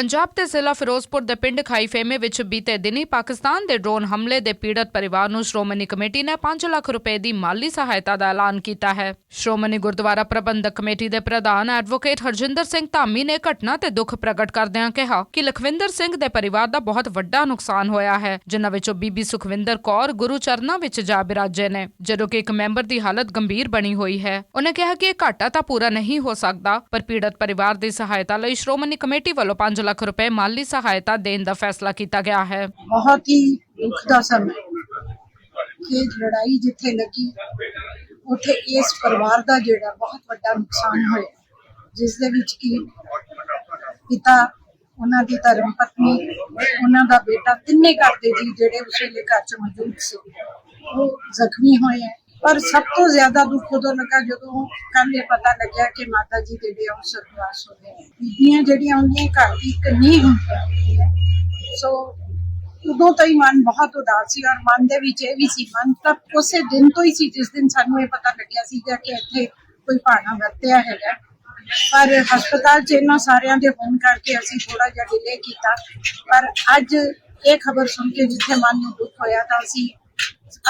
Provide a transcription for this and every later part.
ਪੰਜਾਬ ਦੇ ਜ਼ਿਲ੍ਹਾ ਫਿਰੋਜ਼ਪੁਰ ਦੇ ਪਿੰਡ ਖਾਈਫੇਮੇ ਵਿੱਚ ਬੀਤੇ ਦਿਨੀ ਪਾਕਿਸਤਾਨ ਦੇ ਡਰੋਨ ਹਮਲੇ ਦੇ ਪੀੜਤ ਪਰਿਵਾਰ ਨੂੰ ਸ਼੍ਰੋਮਣੀ ਕਮੇਟੀ ਨੇ 5 ਲੱਖ ਰੁਪਏ ਦੀ ਮਾਲੀ ਸਹਾਇਤਾ ਦਾ ਐਲਾਨ ਕੀਤਾ ਹੈ। ਸ਼੍ਰੋਮਣੀ ਗੁਰਦੁਆਰਾ ਪ੍ਰਬੰਧਕ ਕਮੇਟੀ ਦੇ ਪ੍ਰਧਾਨ ਐਡਵੋਕੇਟ ਹਰਜਿੰਦਰ ਸਿੰਘ ਧਾਮੀ ਨੇ ਘਟਨਾ ਤੇ ਦੁੱਖ ਪ੍ਰਗਟ ਕਰਦਿਆਂ ਕਿਹਾ ਕਿ ਲਖਵਿੰਦਰ ਸਿੰਘ ਦੇ ਪਰਿਵਾਰ ਦਾ ਬਹੁਤ ਵੱਡਾ ਨੁਕਸਾਨ ਹੋਇਆ ਹੈ, ਜਿਨ੍ਹਾਂ ਵਿੱਚੋਂ ਬੀਬੀ ਸੁਖਵਿੰਦਰ ਕੌਰ ਗੁਰੂ ਚਰਨਾਂ ਵਿੱਚ ਜਾ ਬਿਰਾਜੇ ਨੇ, ਜਦੋਂ ਕਿ ਇੱਕ ਮੈਂਬਰ ਦੀ ਹਾਲਤ ਗੰਭੀਰ ਬਣੀ ਹੋਈ ਹੈ। ਉਹਨੇ ਕਿਹਾ ਕਿ ਇਹ ਘਾਟਾ ਤਾਂ ਪੂਰਾ ਨਹੀਂ ਹੋ ਸਕਦਾ, ਪਰ ਪੀੜਤ ਪਰਿਵਾਰ ਦੀ ਸਹਾਇਤਾ ਲਈ ਸ਼੍ਰੋਮਣੀ ਕਮੇਟੀ ਵੱਲੋਂ 5 ਲੱਖ ਰੁਪਏ ਮਾਲੀ ਸਹਾਇਤਾ ਦੇਣ ਦਾ ਫੈਸਲਾ ਕੀਤਾ ਗਿਆ ਹੈ। ਬਹੁਤ ਹੀ ਦੁੱਖ ਦਾ ਸਮਾਂ ਕਿ ਲੜਾਈ ਜਿੱਥੇ ਲੱਗੀ, ਉੱਥੇ ਇਸ ਪਰਿਵਾਰ ਦਾ ਜਿਹੜਾ ਬਹੁਤ ਵੱਡਾ ਨੁਕਸਾਨ ਹੋਇਆ। ਜਿਸ ਦੇ ਵਿੱਚ ਕਿ ਪਿਤਾ, ਉਹਨਾਂ ਦੀ ਧਰਮ ਪਤਨੀ, ਉਹਨਾਂ ਦਾ ਬੇਟਾ, ਤਿੰਨੇ ਘਰ ਦੇ ਜੀ ਜਿਹੜੇ ਉਸ ਵੇਲੇ ਘਰ ਚ ਮੌਜੂਦ ਸੀ, ਉਹ ਜ਼ਖਮੀ ਹੋਏ ਹੈ। ਪਰ ਸਭ ਤੋਂ ਜ਼ਿਆਦਾ ਦੁੱਖ ਉਦੋਂ ਲੱਗਾ ਜਦੋਂ ਕੱਲ ਇਹ ਪਤਾ ਲੱਗਿਆ ਕਿ ਮਾਤਾ ਜੀ ਜਿਹੜੇ ਆ ਉਹ ਸਰਵਾਸ ਹੋ ਗਏ ਬੀਬੀਆਂ ਜਿਹੜੀਆਂ ਹੁੰਦੀਆਂ ਘਰ ਦੀ ਇੱਕ ਨੀਂਹ ਹੁੰਦੀ ਹੈ। ਸੋ ਉਦੋਂ ਤੋਂ ਹੀ ਮਨ ਬਹੁਤ ਉਦਾਸ ਸੀ ਔਰ ਮਨ ਦੇ ਵਿੱਚ ਇਹ ਵੀ ਸੀ, ਮਨ ਤਾਂ ਉਸੇ ਦਿਨ ਤੋਂ ਹੀ ਸੀ ਜਿਸ ਦਿਨ ਸਾਨੂੰ ਇਹ ਪਤਾ ਲੱਗਿਆ ਸੀ ਕਿ ਇੱਥੇ ਕੋਈ ਭਾਣਾ ਵਰਤਿਆ ਹੈਗਾ। ਪਰ ਹਸਪਤਾਲ 'ਚ ਇਹਨਾਂ ਸਾਰਿਆਂ ਦੇ ਹੋਣ ਕਰਕੇ ਅਸੀਂ ਥੋੜਾ ਜਿਹਾ ਡਿਲੇ ਕੀਤਾ। ਪਰ ਅੱਜ ਇਹ ਖਬਰ ਸੁਣ ਕੇ ਜਿੱਥੇ ਮਨ ਨੂੰ ਦੁੱਖ ਹੋਇਆ ਤਾਂ ਅਸੀਂ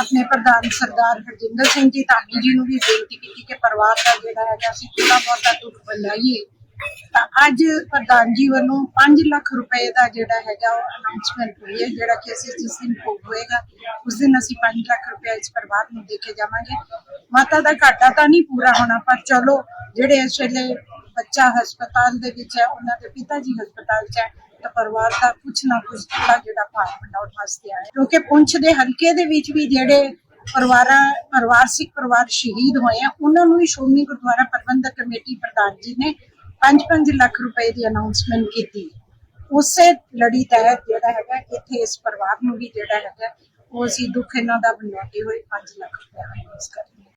ਆਪਣੇ ਪ੍ਰਧਾਨ ਸਰਦਾਰ ਹਰਜਿੰਦਰ ਸਿੰਘ ਜੀ ਧਾਮੀ ਜੀ ਨੂੰ ਵੀ ਬੇਨਤੀ ਕੀਤੀ ਕਿ ਪਰਿਵਾਰ ਦਾ ਜਿਹੜਾ ਹੈਗਾ, ਅਸੀਂ ਥੋੜਾ ਬਹੁਤਾ ਦੁੱਖ ਵੰਡਾਈਏ ਤਾਂ ਅੱਜ ਪ੍ਰਧਾਨ ਜੀ ਵੱਲੋਂ 5 ਲੱਖ ਰੁਪਏ ਦਾ ਜਿਹੜਾ ਹੈਗਾ, ਉਹ ਅਨਾਉਂਸਮੈਂਟ ਹੋਈ ਹੈ, ਜਿਹੜਾ ਕਿ ਅਸੀਂ ਜਿਸ ਦਿਨ ਭੋਗ ਹੋਏਗਾ, ਉਸ ਦਿਨ ਅਸੀਂ 5 ਲੱਖ ਰੁਪਏ ਇਸ ਪਰਿਵਾਰ ਨੂੰ ਦੇ ਕੇ ਜਾਵਾਂਗੇ। ਮਾਤਾ ਦਾ ਘਾਟਾ ਤਾਂ ਨਹੀਂ ਪੂਰਾ ਹੋਣਾ, ਪਰ ਚਲੋ, ਜਿਹੜੇ ਇਸ ਵੇਲੇ ਬੱਚਾ ਹਸਪਤਾਲ ਦੇ ਵਿੱਚ ਹੈ, ਉਹਨਾਂ ਦੇ ਪਿਤਾ ਜੀ ਹਸਪਤਾਲ 'ਚ ਹੈ ਤਾਂ ਪਰਿਵਾਰ ਦਾ ਕੁਛ ਨਾ ਕੁਛ ਥੋੜਾ ਜਿਹੜਾ ਭਾਰ ਵੰਡਾਉਣ ਵਾਸਤੇ ਆਇਆ ਕਿਉਂਕਿ ਪੁੰਛ ਦੇ ਹਲਕੇ ਦੇ ਵਿੱਚ ਵੀ ਜਿਹੜੇ ਪਰਿਵਾਰਾਂ ਪਰਿਵਾਰ ਸਿੱਖ ਪਰਿਵਾਰ ਸ਼ਹੀਦ ਹੋਏ ਆ, ਉਹਨਾਂ ਨੂੰ ਵੀ ਸ਼੍ਰੋਮਣੀ ਗੁਰਦੁਆਰਾ ਪ੍ਰਬੰਧਕ ਕਮੇਟੀ ਪ੍ਰਧਾਨ ਜੀ ਨੇ 5-5 ਲੱਖ ਰੁਪਏ ਦੀ ਅਨਾਉਂਸਮੈਂਟ ਕੀਤੀ। ਉਸੇ ਲੜੀ ਤਹਿਤ ਜਿਹੜਾ ਹੈਗਾ, ਇੱਥੇ ਇਸ ਪਰਿਵਾਰ ਨੂੰ ਵੀ ਜਿਹੜਾ ਹੈਗਾ, ਉਹ ਅਸੀਂ ਦੁੱਖ ਇਹਨਾਂ ਦਾ ਬਣਾਉਂਦੇ ਹੋਏ 5 ਲੱਖ ਰੁਪਏ ਅਨਾਉਂਸ ਕਰਾਂਗੇ